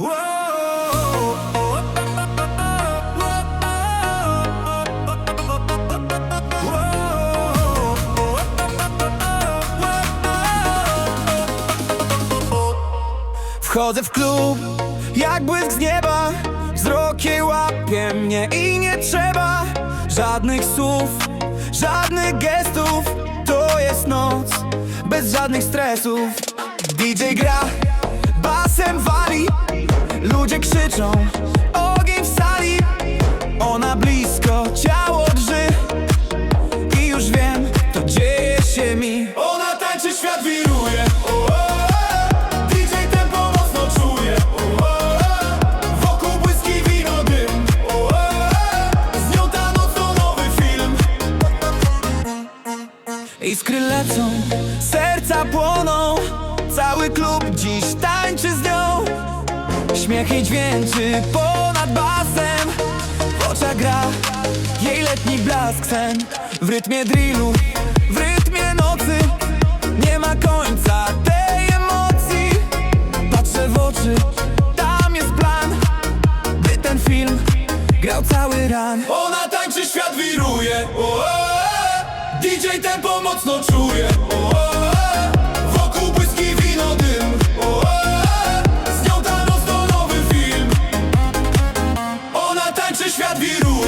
Wchodzę w klub, jak błysk z nieba. Wzrokiem łapie mnie i nie trzeba Żadnych słów, żadnych gestów. To jest noc, bez żadnych stresów. DJ gra, basem wali Ogień w sali Ona blisko, ciało drży. I już wiem, to dzieje się mi. Ona tańczy, świat wiruje. O, o, o. DJ tempo mocno czuje. O, o, o. Wokół błyski wino dym. O, o, o. Z nią ta noc to nowy film. Iskry lecą, serca płoną. Cały klub dziś nią Śmiech i dźwięczy ponad basem. W oczach gra jej letni blask sen. W rytmie drillu, w rytmie nocy. Nie ma końca tej emocji. Patrzę w oczy, tam jest plan By ten film grał cały ran. Ona tańczy, świat wiruje. O, o, o. DJ tempo mocno czuje. Peru.